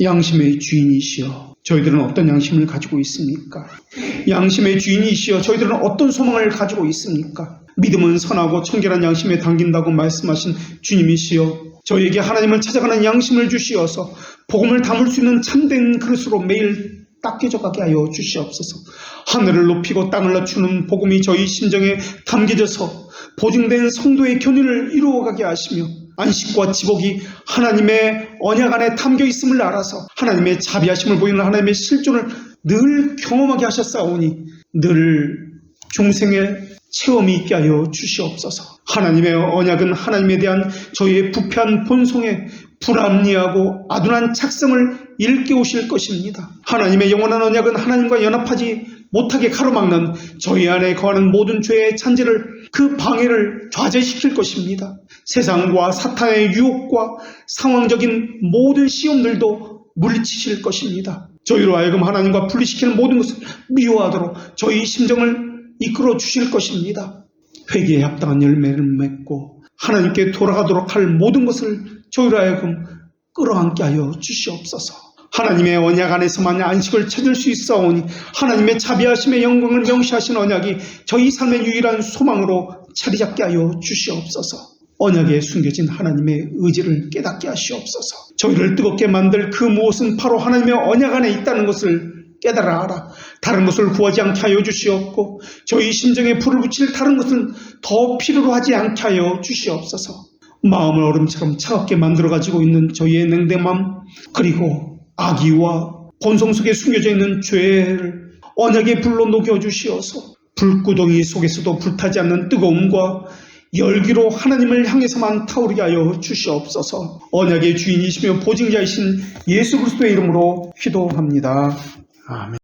양심의 주인이시여 저희들은 어떤 양심을 가지고 있습니까? 양심의 주인이시여 저희들은 어떤 소망을 가지고 있습니까? 믿음은 선하고 청결한 양심에 담긴다고 말씀하신 주님이시여 저희에게 하나님을 찾아가는 양심을 주시어서 복음을 담을 수 있는 참된 그릇으로 매일 닦여져 가게 하여 주시옵소서. 하늘을 높이고 땅을 낮추는 복음이 저희 심정에 담겨져서 보증된 성도의 견인을 이루어가게 하시며 안식과 지복이 하나님의 언약 안에 담겨 있음을 알아서 하나님의 자비하심을 보이는 하나님의 실존을 늘 경험하게 하셨사오니 늘 중생의 체험이 있게 하여 주시옵소서. 하나님의 언약은 하나님에 대한 저희의 부패한 본성에 불합리하고 아둔한 착성을 일깨우실 것입니다. 하나님의 영원한 언약은 하나님과 연합하지 못하게 가로막는 저희 안에 거하는 모든 죄의 잔재를 그 방해를 좌제시킬 것입니다. 세상과 사탄의 유혹과 상황적인 모든 시험들도 물리치실 것입니다. 저희로 하여금 하나님과 분리시키는 모든 것을 미워하도록 저희 심정을 이끌어 주실 것입니다. 회개에 합당한 열매를 맺고 하나님께 돌아가도록 할 모든 것을 저희로 하여금 끌어안게 하여 주시옵소서. 하나님의 언약 안에서만 안식을 찾을 수 있사오니 하나님의 자비하심의 영광을 명시하신 언약이 저희 삶의 유일한 소망으로 자리 잡게 하여 주시옵소서. 언약에 숨겨진 하나님의 의지를 깨닫게 하시옵소서. 저희를 뜨겁게 만들 그 무엇은 바로 하나님의 언약 안에 있다는 것을 깨달아 알아. 다른 것을 구하지 않게 하여 주시옵고 저희 심정에 불을 붙일 다른 것은 더 필요로 하지 않게 하여 주시옵소서. 마음을 얼음처럼 차갑게 만들어 가지고 있는 저희의 마음 그리고 악의와 본성 속에 숨겨져 있는 죄를 언약의 불로 녹여 주시어서 불구덩이 속에서도 불타지 않는 뜨거움과 열기로 하나님을 향해서만 타오르게 하여 주시옵소서. 언약의 주인이시며 보증자이신 예수 그리스도의 이름으로 기도합니다. 아멘.